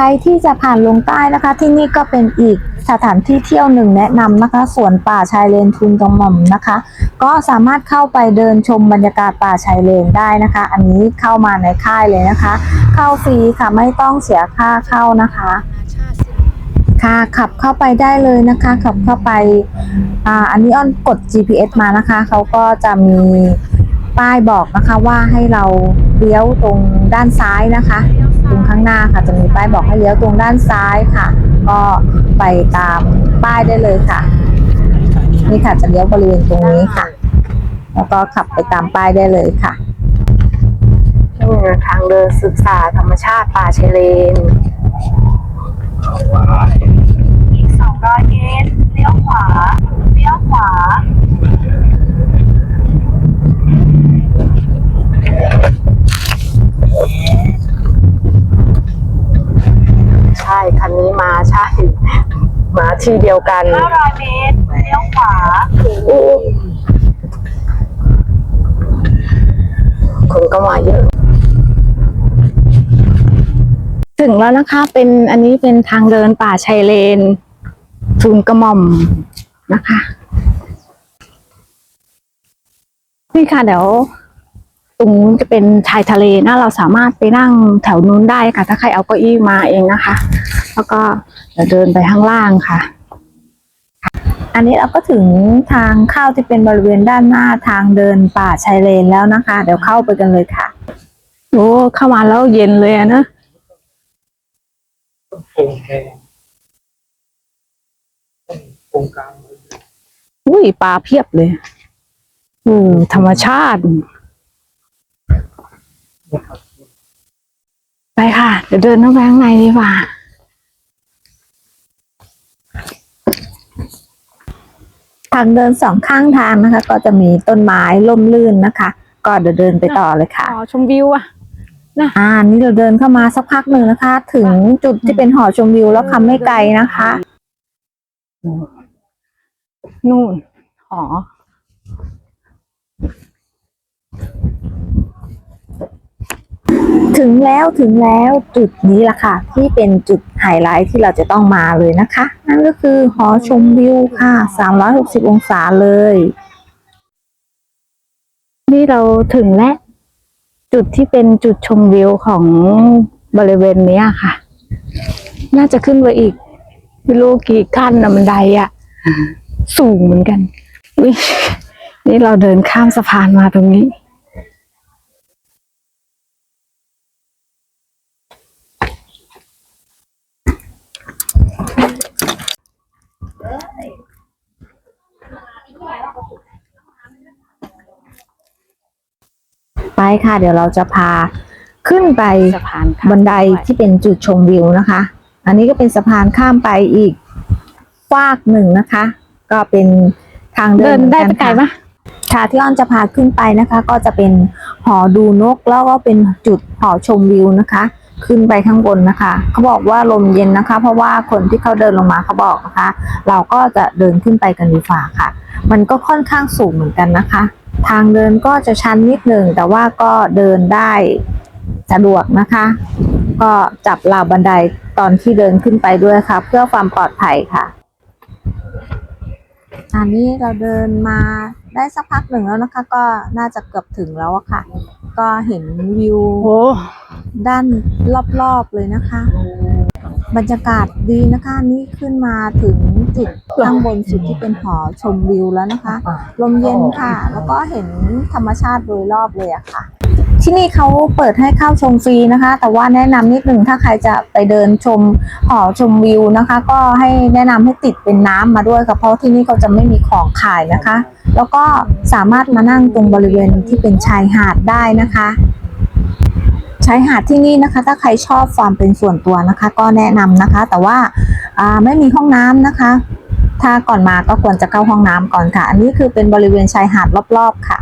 ใครที่จะผ่านลงใต้นะคะ ที่นี่ก็เป็นอีกสถานที่เที่ยวหนึ่งแนะนำนะคะสวนป่าชายเลนทุนกระหม่อมนะคะ ก็สามารถเข้าไปเดินชมบรรยากาศป่าชายเลนได้นะคะ อันนี้เข้ามาในค่ายเลยนะคะ เข้าฟรีค่ะไม่ต้องเสียค่าเข้านะคะค่ะขับเข้าไปได้เลยนะคะ ขับเข้าไปอ่าอันนี้อ้อนกด GPS มานะคะเขาก็จะมี ป้ายบอกนะคะว่าให้เราเลี้ยวตรงด้านซ้ายนะคะ ตรงข้างหน้าค่ะจะมีป้ายบอกให้เลี้ยวตรงด้านซ้ายค่ะ ก็ไปตามป้ายได้เลยค่ะ นี่ค่ะจะเลี้ยวบริเวณตรงนี้ค่ะ แล้วก็ขับไปตามป้ายได้เลยค่ะทางเดินศึกษาธรรมชาติป่าชายเลนอีก200เมตรเลี้ยวขวา เลี้ยวขวา คันนี้มาใช่ มาที่เดียวกัน 500 เมตรเลี้ยวขวาคนก็มาเยอะ ถึงแล้วนะคะ เป็นอันนี้เป็นทางเดินป่าชายเลนทุนกระหม่อมนะคะ นี่ค่ะเดี๋ยว ตรงนู้นจะเป็นชายทะเลนะเราสามารถไปนั่งแถวนู้นได้ค่ะ ถ้าใครเอาเก้าอี้มาเองนะคะ แล้วก็เดี๋ยวเดินไปข้างล่างค่ะ อันนี้เราก็ถึงทางเข้าที่เป็นบริเวณด้านหน้าทางเดินป่าชายเลนแล้วนะคะ เดี๋ยวเข้าไปกันเลยค่ะโอ้เข้ามาแล้วเย็นเลยอะเนอะโป่งแดงโป่งกลางเลยอุ้ยปลาเพียบเลย อืมธรรมชาตินะครับ ไปค่ะ เดี๋ยวเดินเข้าไปข้างในดีกว่า ทางเดินสองข้างทางนะคะ ก็จะมีต้นไม้ล่มลื่นนะคะ ก็เดี๋ยวเดินไปต่อเลยค่ะ อ๋อชมวิวอะ อ่า นี่เราเดินเข้ามาสักพักหนึ่งนะคะ ถึงจุดที่เป็นหอชมวิวแล้วคำไม่ไกลนะคะ นู่นหอ ถึงแล้วถึงแล้วจุดนี้ล่ะค่ะ ที่เป็นจุดไฮไลท์ที่เราจะต้องมาเลยนะคะ นั่นก็คือหอชมวิวค่ะ 360 องศาเลย นี่เราถึงและจุดที่เป็นจุดชมวิวของบริเวณนี้ค่ะ น่าจะขึ้นไปอีกไม่รู้กี่ขั้นนะบันไดอะ่ะ สูงเหมือนกัน นี่เราเดินข้ามสะพานมาตรงนี้ ไปค่ะ เดี๋ยวเราจะพาขึ้นไปสะพานข้ามบันไดที่เป็นจุดชมวิวนะคะ อันนี้ก็เป็นสะพานข้ามไปอีกฟากหนึ่งนะคะ ก็เป็นทางเดิเดินนได้หไปมือนไกลนปะค่ะที่อ้อนจะพาขึ้นไปนะคะ ก็จะเป็นหอดูนกแล้วก็เป็นจุดหอชมวิวนะคะ ขึ้นไปข้างบนนะคะ เขาบอกว่าลมเย็นนะคะ เพราะว่าคนที่เขาเดินลงมาเขาบอกนะคะ เราก็จะเดินขึ้นไปกันดีฝ่าค่ะ มันก็ค่อนข้างสูงเหมือนกันนะคะ ทางเดินก็จะชันนิดหนึ่งแต่ว่าก็เดินได้สะดวกนะคะ ก็จับราวบันไดตอนที่เดินขึ้นไปด้วยค่ะ เพื่อความปลอดภัยค่ะอันนี้เราเดินมาได้สักพักหนึ่งแล้วนะคะ ก็น่าจะเกือบถึงแล้วอะค่ะ ก็เห็นวิวโอ้ด้านรอบๆเลยนะคะ บรรยากาศดีนะคะ นี่ขึ้นมาถึง จุดข้างบนสุดที่เป็นหอชมวิวแล้วนะคะ ลมเย็นค่ะ แล้วก็เห็นธรรมชาติโดยรอบเลยอะค่ะ ที่นี่เขาเปิดให้เข้าชมฟรีนะคะ แต่ว่าแนะนำนิดนึงถ้าใครจะไปเดินชมหอชมวิวนะคะ ก็ให้แนะนำให้ติดเป็นน้ำมาด้วยค่ะเพราะที่นี่เขาจะไม่มีของขายนะคะ แล้วก็สามารถมานั่งตรงบริเวณที่เป็นชายหาดได้นะคะชายหาดที่นี่นะคะ ถ้าใครชอบความเป็นส่วนตัวนะคะ ก็แนะนำนะคะ แต่ว่า อ่าไม่มีห้องน้ำนะคะ ถ้าก่อนมาก็ควรจะเข้าห้องน้ำก่อนค่ะ อันนี้คือเป็นบริเวณชายหาดรอบๆค่ะ